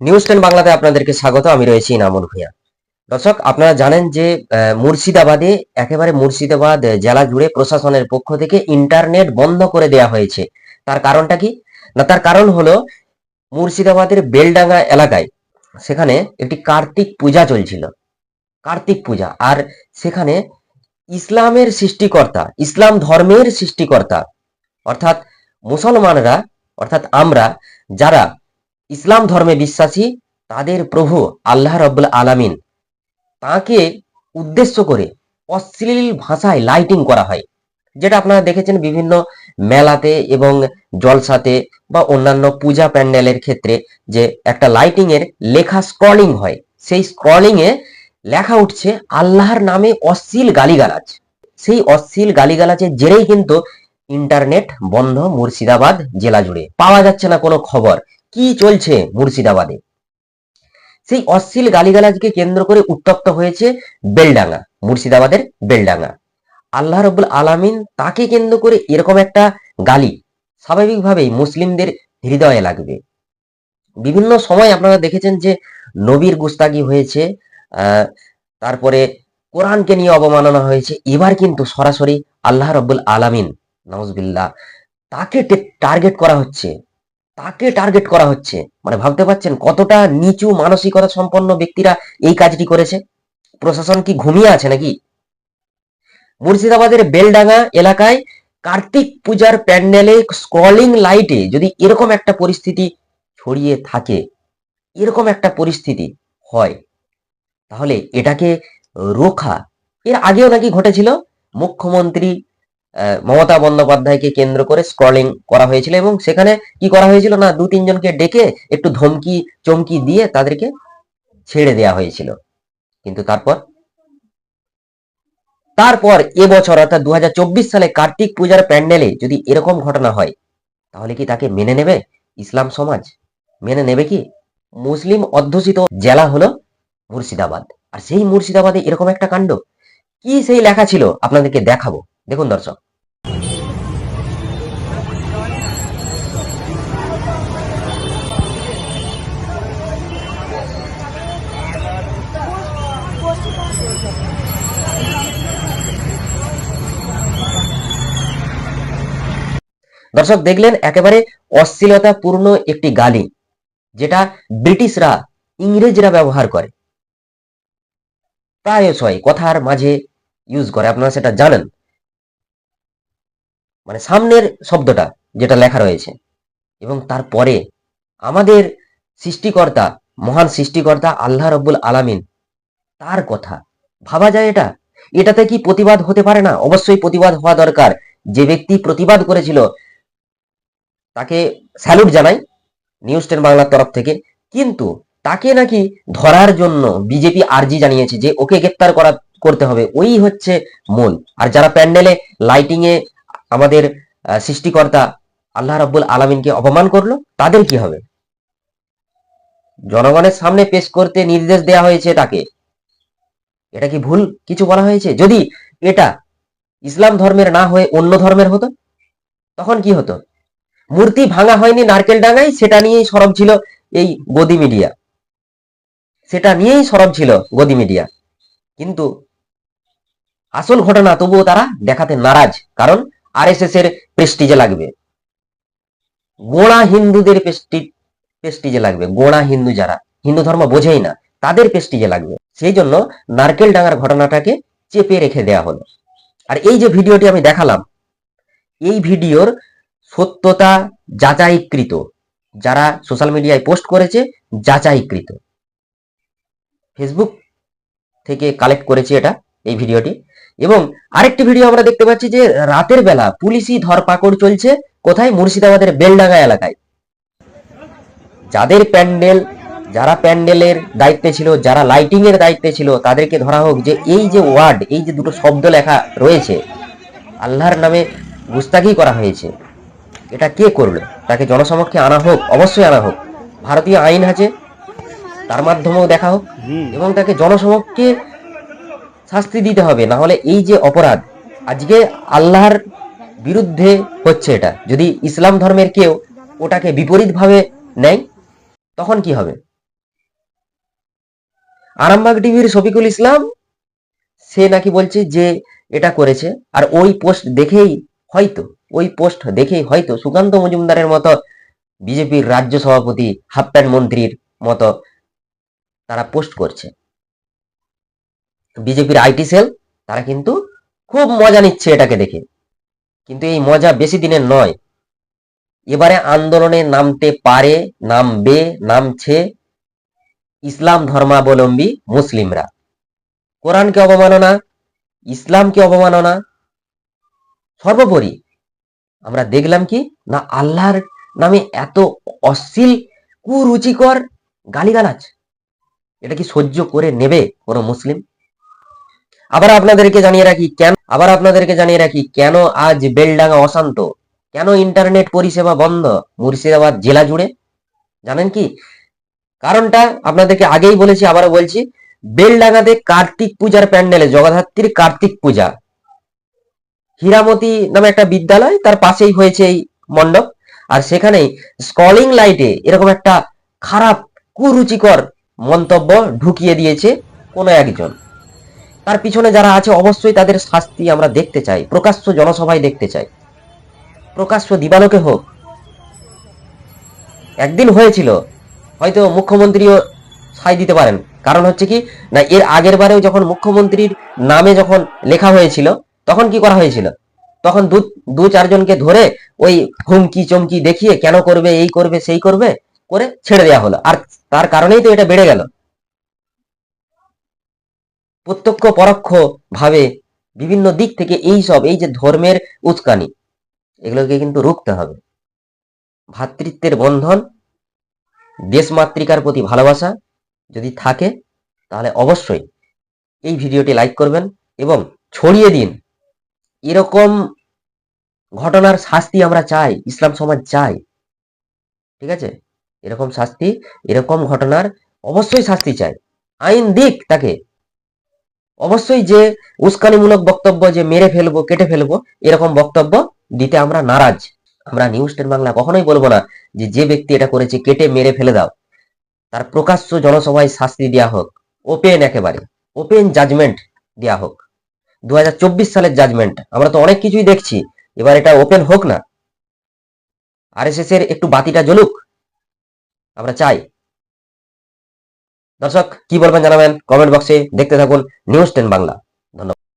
News ten বাংলাতে আপনাদেরকে স্বাগত, আমি রয়েছি নামুল ভূঁইয়া। দর্শক, আপনারা জানেন যে মুর্শিদাবাদে একেবারে মুর্শিদাবাদ জেলা জুড়ে প্রশাসনের পক্ষ থেকে ইন্টারনেট বন্ধ করে দেয়া হয়েছে। তার কারণটা কি? না, তার কারণ হলো মুর্শিদাবাদের বেলডাঙ্গা এলাকায় সেখানে একটি কার্তিক পূজা চলছিল। কার্তিক পূজা, আর সেখানে ইসলামের সৃষ্টিকর্তা, ইসলাম ধর্মের সৃষ্টিকর্তা, অর্থাৎ মুসলমানরা, অর্থাৎ আমরা, যারা ইসলাম ধর্মে বিশ্বাসী তাদের প্রভু আল্লাহ রব্বুল আলামিন। তাকে উদ্দেশ্য করে অশ্লীল ভাষায় লাইটিং করা হয়, যেটা আপনারা দেখেছেন বিভিন্ন মেলাতে এবং জলসাতে বা অন্যান্য পূজা প্যান্ডেলের ক্ষেত্রে যে একটা লাইটিং এর লেখা স্ক্রলিং হয়। সেই স্ক্রলিং এ লেখা উঠছে, আল্লাহর নামে অশ্লীল গালিগালাজ। সেই অশ্লীল গালিগালাজের জেরেই কিন্তু ইন্টারনেট বন্ধ মুর্শিদাবাদ জেলা জুড়ে। পাওয়া যাচ্ছে না কোনো খবর। কি চলছে মুর্শিদাবাদে? সেই অশ্লীল গালিগালাজকে কেন্দ্র করে উত্তপ্ত হয়েছে বেলডাঙ্গা, মুর্শিদাবাদের বেলডাঙ্গা। আল্লাহ রব্বুল আলামিন তাকে কেন্দ্র করে এরকম একটা গালি স্বাভাবিকভাবেই মুসলিমদের হৃদয়ে লাগবে। বিভিন্ন সময় আপনারা দেখেছেন যে নবীর গুস্তাগি হয়েছে তারপরে কোরআনকে নিয়ে অবমাননা হয়েছে। এবার কিন্তু সরাসরি আল্লাহ রব্বুল আলামিন নওয়াজবিল্লাহ তাকে টার্গেট করা হচ্ছে। তাকে টার্গেট করা হচ্ছে? মানে ভাবতে পারছেন কতটা নিচু মানসিকতা সম্পন্ন ব্যক্তিরা এই কাজটি করেছে? প্রশাসন কি ঘুমিয়ে আছে নাকি? মুর্শিদাবাদের বেলডাঙ্গা এলাকায় কার্তিক পূজার প্যান্ডেলে স্ক্রলিং লাইটে যদি এরকম একটা পরিস্থিতি ছড়িয়ে থাকে, এরকম একটা পরিস্থিতি হয়, তাহলে এটাকে রোখা, এর আগেও নাকি ঘটেছিল? মুখ্যমন্ত্রী মমতা বন্দ্যোপাধ্যায়কে কেন্দ্র করে স্ক্রলিং করা হয়েছিল এবং সেখানে কি করা হয়েছিল? না, দু তিনজনকে ডেকে একটু ধমকি, চমকি দিয়ে তাদেরকে ছেড়ে দেয়া হয়েছিল। কিন্তু তারপর? তারপর এবছর অর্থাৎ দু হাজার চব্বিশ সালে কার্তিক পূজার প্যান্ডেলে যদি এরকম ঘটনা হয়, তাহলে কি তাকে মেনে নেবে ইসলাম সমাজ? মেনে নেবে কি? মুসলিম অধ্যুষিত জেলা হলো মুর্শিদাবাদ। আর সেই মুর্শিদাবাদে এরকম একটা কাণ্ড, কি সেই লেখা ছিল? আপনাদেরকে দেখাবো। দেখুন দর্শক। দর্শক, দেখলেন একেবারে অশ্লীলতাপূর্ণ একটি গালি, যেটা ব্রিটিশরা, ইংরেজরা ব্যবহার করে। প্রায়শই কথার মাঝে ইউজ করে, আপনারা সেটা জানেন। মানে সামনের শব্দটা যেটা লেখা রয়েছে। এবং তারপরে আমাদের সৃষ্টিকর্তা, মহান সৃষ্টিকর্তা আল্লাহ রব্বুল আলামিন, তার কথা। ভাবা যায় এটা? এটাতে কি প্রতিবাদ হতে পারে না? অবশ্যই প্রতিবাদ হওয়া দরকার। যে ব্যক্তি প্রতিবাদ করেছিল, তাকে স্যালুট জানাই নিউজ টেন বাংলার তরফ থেকে। কিন্তু তাকে নাকি ধরার জন্য বিজেপি আর্জি জানিয়েছে যে, ওকে গ্রেপ্তার করা, করতে হবে। ওই হচ্ছে মূল। আর যারা প্যান্ডেলে লাইটিং এ আমাদের সৃষ্টিকর্তা আল্লাহ রাব্বুল আলামিনকে অপমান করল, তাদের কি হবে? জনগণের সামনে পেশ করতে নির্দেশ দেয়া হয়েছে তাকে। এটা কি ভুল কিছু বলা হয়েছে? যদি এটা ইসলাম ধর্মের না হয়ে অন্য ধর্মের হতো, তখন কি হতো? মূর্তি ভাঙা হয়নি, নারকেল ডাঙায়, সেটা নিয়েই সরব ছিল এই গদি মিডিয়া। সেটা নিয়েই সরব ছিল গদি মিডিয়া। কিন্তু আসল ঘটনা তবুও তারা দেখাতে নারাজ। কারণ আরএসএস এর প্রেস্টিজে লাগবে। গোড়া হিন্দুদের প্রেস্টিজে লাগবে। গোড়া হিন্দু যারা, হিন্দু ধর্ম বোঝেই না, তাদের প্রেস্টিজে লাগবে। সেই জন্য নারকেল ডাঙার ঘটনাটাকে চেপে রেখে দেয়া হলো। আর এই যে ভিডিওটি আমি দেখালাম, এই ভিডিওর সত্যতা যাচাইকৃত, যারা সোশ্যাল মিডিয়ায় পোস্ট করেছে, যাচাইকৃত। ফেসবুক থেকে কালেক্ট করেছি এটা। এই ভিডিওটি। এবং আরেকটি ভিডিও আমরা দেখতে পাচ্ছি যে রাতের বেলা পুলিশি ধরপাকড় চলছে কোথায়? মুর্শিদাবাদের বেলডাঙ্গা এলাকায়। যাদের প্যান্ডেল যারা প্যান্ডেলের দায়িত্বে ছিল যারা লাইটিং এর দায়িত্বে ছিল তাদেরকে ধরা হোক যে এই যে ওয়ার্ড এই যে দুটো শব্দ লেখা রয়েছে আল্লাহর নামে গুস্তাগি করা হয়েছে এটা কে করল তাকে জনসমক্ষে আনা হোক অবশ্যই আনা হোক। ভারতীয় আইন আছে তার মাধ্যমেও দেখা হোক এবং তাকে জনসমক্ষে শাস্তি দিতে হবে। না হলে এই যে অপরাধ, আজকে আল্লাহর বিরুদ্ধে হচ্ছে এটা। যদি ইসলাম ধর্মের কেউ ওটাকে বিপরীতভাবে নেয়, তখন কি হবে? আরামবাগ টিভির শফিকুল ইসলাম, সে নাকি বলছে যে এটা করেছে। আর ওই পোস্ট দেখেই হয়তো, ওই পোস্ট দেখেই হয়তো সুকান্ত মজুমদারের মতো বিজেপির রাজ্য সভাপতি, হাফ প্যান্ট মন্ত্রীর মতো তারা পোস্ট করছে। বিজেপির আইটি সেল তারা কিন্তু খুব মজা নিচ্ছে এটাকে দেখে। কিন্তু এই মজা বেশি দিনের নয়। এবারে আন্দোলনে নামতে পারে, নামবে, নামছে ইসলাম ধর্মাবলম্বী মুসলিমরা। কোরআনকে অবমাননা, ইসলামকে অবমাননা, সর্বোপরি আমরা দেখলাম কি না আল্লাহর নামে এত অশ্লীল, কুরুচিকর গালিগালাজ। এটা কি সহ্য করে নেবে কোনো মুসলিম? আবার আপনাদেরকে জানিয়ে রাখি, কেন আবার আপনাদেরকে জানিয়ে রাখি, কেন আজ বেলডাঙ্গা অশান্ত? কেন ইন্টারনেট পরিষেবা বন্ধ মুর্শিদাবাদ জেলা জুড়ে? জানেন কি? কারণটা আপনাদেরকে আগেই বলেছি, আবারও বলছি, বেলডাঙ্গাতে কার্তিক পূজার প্যান্ডেলে, জগদ্ধাত্রীর কার্তিক পূজা। হীরামতি নামে একটা বিদ্যালয়, তার পাশেই হয়েছে এই মণ্ডপ। আর সেখানেই স্কলিং লাইটে এরকম একটা খারাপ, কুরুচিকর মন্তব্য ঢুকিয়ে দিয়েছে কোনো একজন। তার পিছনে যারা আছে, অবশ্যই তাদের শাস্তি আমরা দেখতে চাই, প্রকাশ্য জনসভায় দেখতে চাই। প্রকাশ্য দিবালোকে হোক। একদিন হয়েছিল, হয়তো মুখ্যমন্ত্রীও সাই দিতে পারেন। কারণ হচ্ছে কি, না, এর আগের বারেও যখন মুখ্যমন্ত্রীর নামে যখন লেখা হয়েছিল, তখন কি করা হয়েছিল? তখন দু দু চারজনকে ধরে ওই হুমকি চমকি দেখিয়ে কেন করবে, এই করবে, সেই করবে, করে ছেড়ে দেওয়া হলো। আর তার কারণেই তো এটা বেড়ে গেল। প্রত্যক্ষ, পরোক্ষ ভাবে বিভিন্ন দিক থেকে এই সব, এই যে ধর্মের উস্কানি, এগুলোকে কিন্তু রুখতে হবে। ভাতৃত্বের বন্ধন, দেশমাতৃকার প্রতি ভালোবাসা যদি থাকে, তাহলে অবশ্যই এই ভিডিওটি লাইক করবেন এবং ছড়িয়ে দিন। এরকম ঘটনার শাস্তি আমরা চাই, ইসলাম সমাজ চাই। ঠিক আছে? এরকম শাস্তি, এরকম ঘটনার অবশ্যই শাস্তি চাই। আইন দিক তাকে অবশ্যই যে উস্কানিমূলক বক্তব্য যে মেরে ফেলব, কেটে ফেলব, এরকম বক্তব্য দিতে আমরা নারাজ। আমরা নিউজ টেন বাংলা কখনোই বলব না যে যে ব্যক্তি এটা করেছে, কেটে মেরে ফেলে দাও। তার প্রকাশ্য জনসভায় শাস্তি দেওয়া হোক, ওপেন একেবারে, ওপেন জাজমেন্ট দেওয়া হোক। দু হাজার চব্বিশ সালের জাজমেন্ট, আমরা তো অনেক কিছুই দেখছি, এবার এটা ওপেন হোক না। আরএসএস এর একটু বাতিটা জ্বলুক। আমরা চাই দর্শক কি বলবেন জানাবেন? কমেন্ট বক্সে দেখতে থাকুন নিউজ টেন বাংলা ধন্যবাদ।